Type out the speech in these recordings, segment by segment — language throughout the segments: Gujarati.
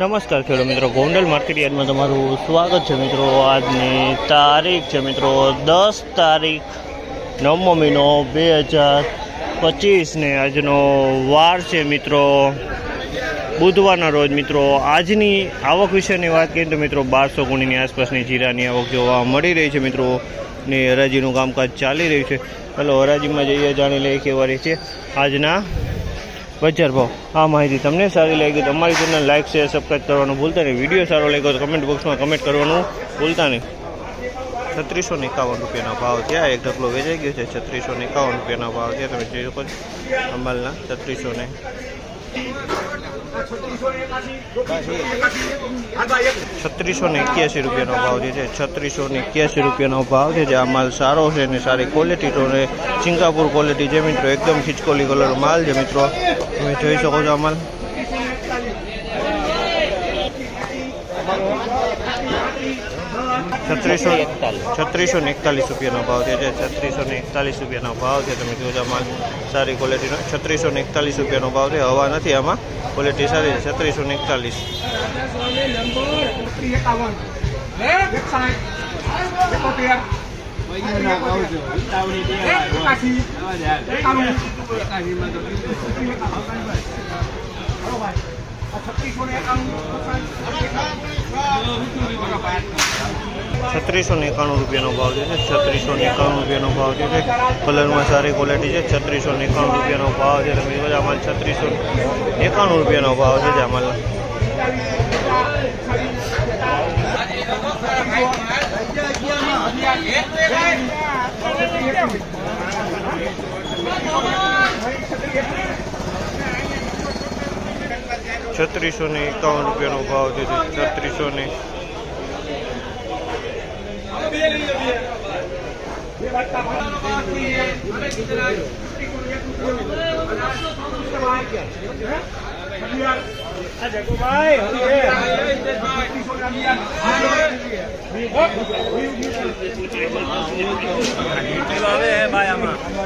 નમસ્કાર ખેડૂત મિત્રો, ગોંડલ માર્કેટ યાર્ડમાં તમારું સ્વાગત છે મિત્રો. આજની તારીખ છે મિત્રો, દસ તારીખ નવમો મહિનો બે હજાર પચીસને આજનો વાર છે મિત્રો. બુધવારના રોજ મિત્રો, આજની આવક વિશેની વાત કરીએ તો મિત્રો, બારસો ગુણીની આસપાસની જીરાની આવક જોવા મળી રહી છે મિત્રો. ને હરાજીનું કામકાજ ચાલી રહ્યું છે. ચાલો હરાજીમાં જઈએ, જાણી લઈએ કેવા રહે છે. આજના બજાર ભાવ. આ માહિતી તમને સારી લાગી તો અમારી ચેનલ લાઇક શેર સબસ્ક્રાઈબ કરવાનું ભૂલતા નહીં. વીડિયો સારો લાગ્યો તો કમેન્ટ બોક્સમાં કમેન્ટ કરવાનું ભૂલતા નહીં. છત્રીસો એકાવન રૂપિયાનો ભાવ આ એક ઢગલો વેચાઈ ગયો છે. છત્રીસો એકાવન રૂપિયાનો ભાવ છે તમે જોઈ શકો અંબાલના છત્રીસો ને છત્રીસો ને એક્યાસી રૂપિયાનો ભાવ જે છે, છત્રીસો ને એક્યાસી રૂપિયાનો ભાવ છે, જે આ માલ સારો છે ને સારી ક્વોલિટીનો ને સિંગાપુર ક્વોલિટી છે મિત્રો, એકદમ ખીચકોલી કલર માલ છે મિત્રો. તમે જોઈ શકો છો આ માલ. છત્રીસો છત્રીસો ને એકતાલીસ રૂપિયાનો ભાવ છે. જે છત્રીસો ને એકતાલીસ રૂપિયાનો ભાવ છે તમે જોજો માલ સારી ક્વોલિટીનો છત્રીસો ને એકતાલીસ રૂપિયાનો ભાવ છે હવા નથી આમાં. ક્વોલિટી સારી છે. છત્રીસો ને એકતાલીસ. છત્રીસો એકાણું રૂપિયાનો ભાવ છે, છત્રીસો એકાણું રૂપિયાનો ભાવ છે કલરમાં સારી ક્વોલિટી છે, છત્રીસો એકાણું રૂપિયાનો ભાવ છે, તમે જોજો આમાં છત્રીસો એકાણું રૂપિયાનો ભાવ છે, જે આમાં છત્રીસો ને એકાવન રૂપિયાનો ભાવ છે છત્રીસો ને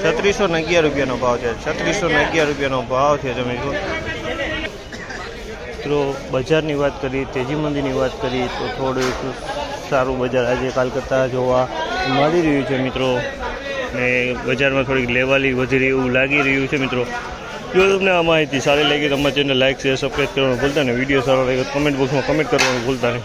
છત્રીસો ને અગિયાર રૂપિયાનો ભાવ છે. છત્રીસો ને અગિયાર રૂપિયાનો ભાવ છે જમીન મિત્રો, બજારની વાત કરીએ તેજી મંદીની વાત કરીએ તો થોડું સારું બજાર આજે કાલકત્તા જોવા મળી રહ્યું છે મિત્રો. ને બજારમાં થોડીક લેવાલી વધી રહી એવું લાગી રહ્યું છે મિત્રો. જો તમને આ માહિતી સારી લાગી તો અમારા ચેનલ લાઇક શેર, સબસ્ક્રાઈબ કરવાનું ભૂલતા નહીં. વીડિયો સારો લાગ્યો કમેન્ટ બોક્સમાં કમેન્ટ કરવાનું ભૂલતા નહીં.